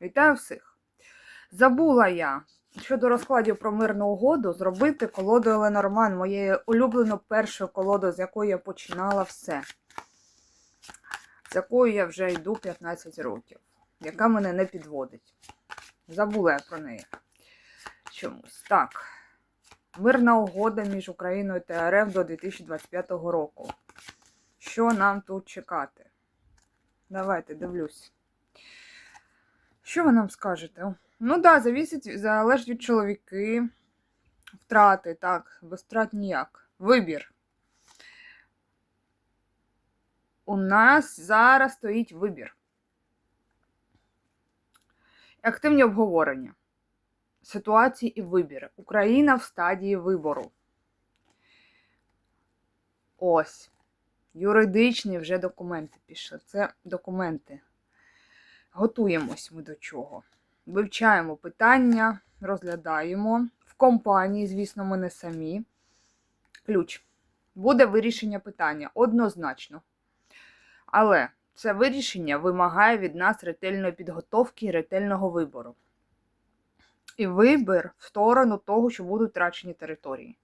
Вітаю всіх! Забула я щодо розкладів про мирну угоду зробити колоду Еленорман, моєю улюбленою першою колодою, з якої я починала все. З якою я вже йду 15 років, яка мене не підводить. Забула я про неї. Чомусь. Так. Мирна угода між Україною та РФ до 2025 року. Що нам тут чекати? Давайте дивлюсь. Що ви нам скажете? Ну так, да, завісить, залежить від чоловіки. Втрати, так, без втрат ніяк. Вибір. У нас зараз стоїть вибір. Активні обговорення. Ситуації і вибір. Україна в стадії вибору. Ось. Юридичні вже документи пішли. Це документи. Готуємось ми до чого. Вивчаємо питання, розглядаємо. В компанії, звісно, ми не самі. Ключ. Буде вирішення питання однозначно. Але це вирішення вимагає від нас ретельної підготовки і ретельного вибору. І вибір в сторону того, що будуть втрачені території.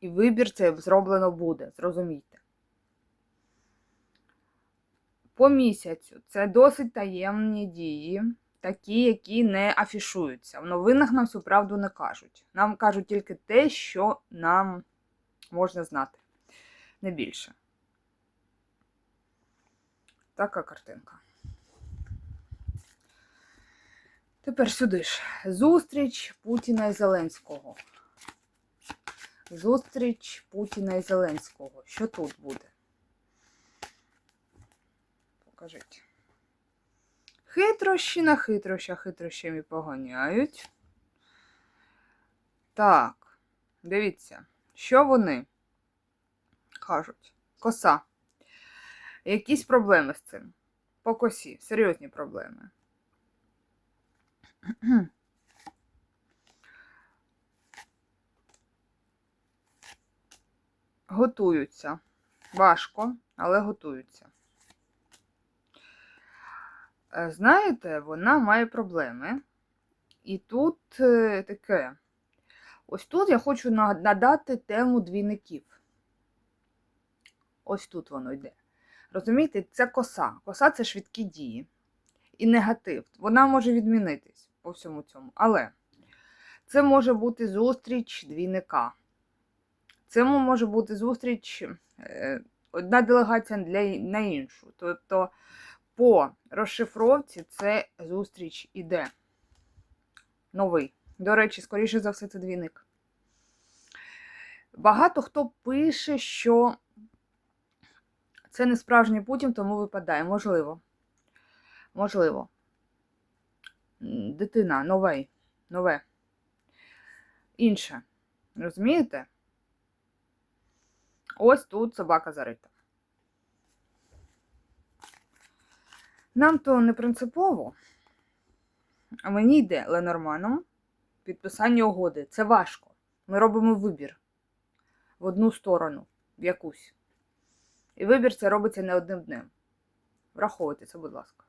І вибір це зроблено буде, зрозумійте. По місяцю це досить таємні дії, такі, які не афішуються. В новинах нам всю правду не кажуть. Нам кажуть тільки те, що нам можна знати. Не більше. Така картинка. Тепер сюди ж. Зустріч Путіна і Зеленського. Зустріч Путіна і Зеленського. Що тут буде? Покажіть. Хитрощі на хитрощах хитрощами поганяють. Так, дивіться, що вони кажуть? Коса. Якісь проблеми з цим. По косі, серйозні проблеми. Готуються. Важко, але готуються. Е, Знаєте, вона має проблеми. І тут е, таке. Ось тут я хочу надати тему двійників. Ось тут воно йде. Розумієте, це коса. Коса це швидкі дії. І негатив. Вона може відмінитись по всьому цьому. Але це може бути зустріч двійника. Це може бути зустріч е, одна делегація для, на іншу. Тобто по розшифровці це зустріч іде. Новий. До речі, скоріше за все, це двійник. Багато хто пише, що це не справжній Путін, тому випадає. Можливо. Можливо. Дитина, нове. Нове. Інше. Розумієте? Ось тут собака зарита. Нам то не принципово. А мені йде Ленорманом підписання угоди. Це важко. Ми робимо вибір в одну сторону, в якусь. І вибір це робиться не одним днем. Враховуйте це, будь ласка.